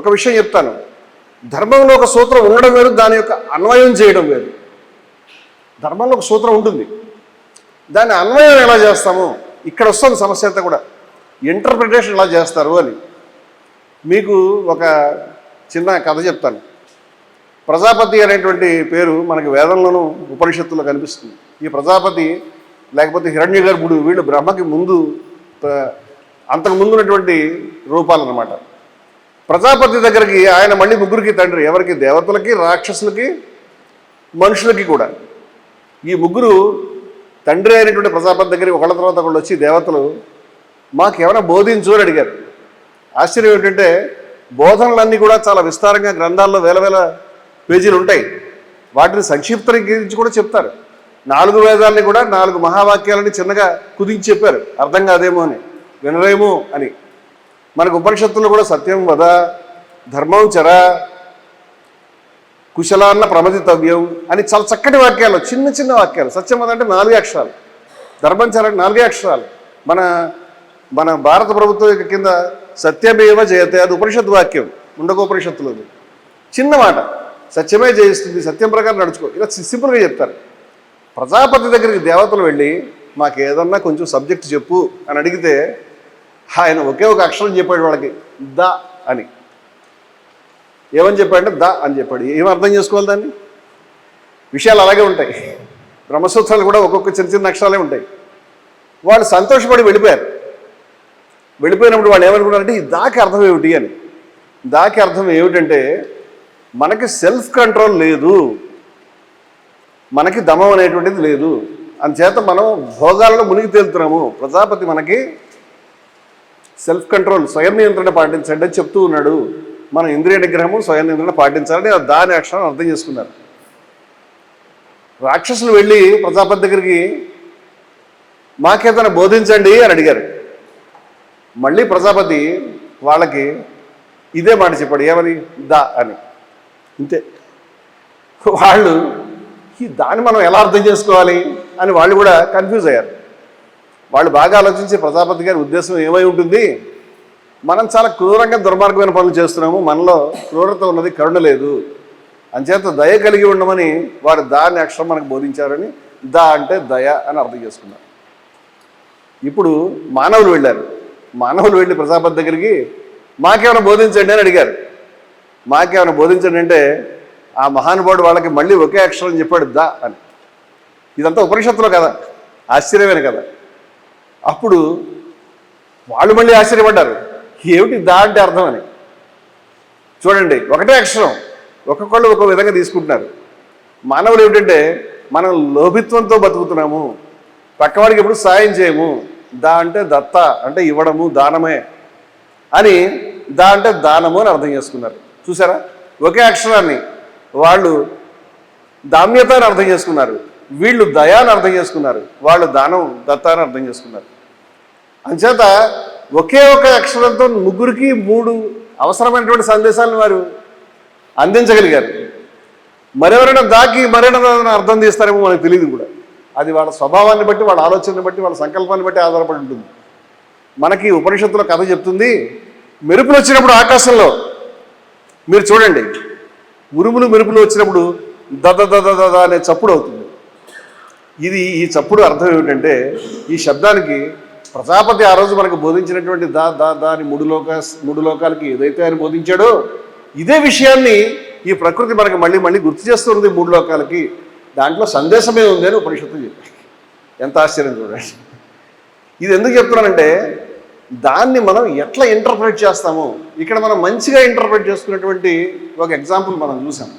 ఒక విషయం చెప్తాను. ధర్మంలో ఒక సూత్రం ఉండడం వేరు దాని యొక్క అన్వయం చేయడం వేరు. ధర్మంలో ఒక సూత్రం ఉంటుంది. దాన్ని అన్వయం ఎలా చేస్తాము ఇక్కడ వస్తుంది సమస్య అంతా కూడా. ఇంటర్ప్రిటేషన్ ఎలా చేస్తారు అని. మీకు ఒక చిన్న కథ చెప్తాను. ప్రజాపతి అనేటువంటి పేరు మనకి వేదంలోనూ ఉపనిషత్తులో కనిపిస్తుంది. ఈ ప్రజాపతి లేకపోతే హిరణ్య గర్భుడు వీళ్ళు బ్రహ్మకి ముందు అంతకు ముందు ఉన్నటువంటి రూపాలన్నమాట. ప్రజాపతి దగ్గరికి ఆయన మళ్ళీ ముగ్గురికి తండ్రి. ఎవరికి? దేవతలకి రాక్షసులకి మనుషులకి కూడా. ఈ ముగ్గురు తండ్రి అయినటువంటి ప్రజాపతి దగ్గరికి ఒకళ్ళ తర్వాత ఒకళ్ళు వచ్చి దేవతలు మాకు ఏమైనా బోధించు అని అడిగారు. ఆశ్చర్యం ఏంటంటే బోధనలన్నీ కూడా చాలా విస్తారంగా గ్రంథాల్లో వేల వేల పేజీలు ఉంటాయి. వాటిని సంక్షిప్తీకరించి కూడా చెప్తారు. నాలుగు వేదాలని కూడా నాలుగు మహావాక్యాలని చిన్నగా కుదించి చెప్పారు. అర్థం కాదేమో అని. వినరేమో అని. మనకు ఉపనిషత్తులు కూడా సత్యం వద ధర్మం చర కుశలాన్న ప్రమదితవ్యం అని చాలా చక్కటి వాక్యాలు చిన్న చిన్న వాక్యాలు. సత్యం వద అంటే నాలుగే అక్షరాలు. ధర్మంచర నాలుగే అక్షరాలు. మన మన భారత ప్రభుత్వం కింద సత్యమేవ జయతే అది ఉపనిషత్ వాక్యం ఉండకోపనిషత్తులో చిన్న మాట. సత్యమే జయిస్తుంది సత్యం ప్రకారం నడుచుకో. ఇలా సింపుల్గా చెప్తారు. ప్రజాపతి దగ్గరికి దేవతలు వెళ్ళి మాకు ఏదన్నా కొంచెం సబ్జెక్ట్ చెప్పు అని అడిగితే ఆయన ఒకే ఒక అక్షరం చెప్పాడు వాళ్ళకి ద అని. ఏమని చెప్పాడంటే ద అని చెప్పాడు. ఏం అర్థం చేసుకోవాలి దాన్ని? విషయాలు అలాగే ఉంటాయి. బ్రహ్మసూత్రాలు కూడా ఒక్కొక్క చిన్న చిన్న అక్షరాలే ఉంటాయి. వాళ్ళు సంతోషపడి వెళ్ళిపోయారు. వెళ్ళిపోయినప్పుడు వాళ్ళు ఏమనుకున్నారంటే ఈ దాకి అర్థం ఏమిటి అని. దాకి అర్థం ఏమిటంటే మనకి సెల్ఫ్ కంట్రోల్ లేదు. మనకి దమం అనేటువంటిది లేదు. అందుచేత మనం భోగాలను మునిగి తేలుతున్నాము. ప్రజాపతి మనకి సెల్ఫ్ కంట్రోల్ స్వయం నియంత్రణ పాటించండి అని చెప్తూ ఉన్నాడు. మనం ఇంద్రియ నిగ్రహము స్వయం నియంత్రణ పాటించాలని దాని అక్షరం అర్థం చేసుకున్నారు. రాక్షసులు వెళ్ళి ప్రజాపతి దగ్గరికి మాకేదైనా బోధించండి అని అడిగారు. మళ్ళీ ప్రజాపతి వాళ్ళకి ఇదే మాట చెప్పాడు ఏమని? దా అని. ఇంతే. వాళ్ళు ఈ దాన్ని మనం ఎలా అర్థం చేసుకోవాలి? అని వాళ్ళు కూడా కన్ఫ్యూజ్ అయ్యారు. వాళ్ళు బాగా ఆలోచించి ప్రజాపతి గారి ఉద్దేశం ఏమై ఉంటుంది? మనం చాలా క్రూరంగా దుర్మార్గమైన పనులు చేస్తున్నాము. మనలో క్రూరత ఉన్నది కరుణ లేదు. అంచేత దయ కలిగి ఉండమని వారు దాని అక్షరం మనకు బోధించారని దా అంటే దయ అని అర్థం చేసుకున్నారు. ఇప్పుడు మానవులు వెళ్ళారు. మానవులు వెళ్ళి ప్రజాపతి దగ్గరికి మాకేమైనా బోధించండి అని అడిగారు. మాకేమైనా బోధించండి అంటే ఆ మహానుభావుడు వాళ్ళకి మళ్ళీ ఒకే అక్షరం చెప్పాడు దా అని. ఇదంతా ఉపనిషత్తులో కదా. ఆశ్చర్యమైన కదా అప్పుడు వాళ్ళు మళ్ళీ ఆశ్చర్యపడ్డారు. ఏమిటి దా అంటే అర్థం అని. చూడండి ఒకటే అక్షరం ఒక్కొక్కళ్ళు ఒక్కో విధంగా తీసుకుంటున్నారు. మానవులు ఏమిటంటే మనం లోభిత్వంతో బతుకుతున్నాము. పక్కవాడికి ఎప్పుడు సాయం చేయము. దా అంటే దత్త అంటే ఇవ్వడము దానమే అని దా అంటే దానము అని అర్థం చేసుకున్నారు. చూసారా? ఒకే అక్షరాన్ని వాళ్ళు దామ్యత అని అర్థం చేసుకున్నారు. వీళ్ళు దయాన్ని అర్థం చేసుకున్నారు వాళ్ళు దానం దత్తాన్ని అని అర్థం చేసుకున్నారు. అంచేత ఒకే ఒక అక్షరంతో ముగ్గురికి మూడు అవసరమైనటువంటి సందేశాలను వారు అందించగలిగారు. మరెవరైనా దాకి మరెవరైనా అర్థం చేస్తారేమో మనకు తెలియదు కూడా. అది వాళ్ళ స్వభావాన్ని బట్టి వాళ్ళ ఆలోచనని బట్టి వాళ్ళ సంకల్పాన్ని బట్టి ఆధారపడి ఉంటుంది. మనకి ఉపనిషత్తులో కథ చెప్తుంది మెరుపులు వచ్చినప్పుడు ఆకాశంలో మీరు చూడండి ఉరుములు మెరుపులు వచ్చినప్పుడు దద దద దద అనే చప్పుడు అవుతుంది. ఇది ఈ చప్పుడు అర్థం ఏమిటంటే ఈ శబ్దానికి ప్రజాపతి ఆ రోజు మనకు బోధించినటువంటి దా దా దాని మూడు లోక మూడు లోకాలకి ఏదైతే ఆయన బోధించాడో ఇదే విషయాన్ని ఈ ప్రకృతి మనకి మళ్ళీ మళ్ళీ గుర్తు చేస్తుంది మూడు లోకాలకి. దాంట్లో సందేశమే ఉంది అని ఉపనిషత్తు చెప్పాడు ఎంత ఆశ్చర్యం చూడండి. ఇది ఎందుకు చెప్తున్నానంటే దాన్ని మనం ఎట్లా ఇంటర్ప్రిట్ చేస్తాము ఇక్కడ మనం మంచిగా ఇంటర్ప్రిట్ చేసుకున్నటువంటి ఒక ఎగ్జాంపుల్ మనం చూసాం.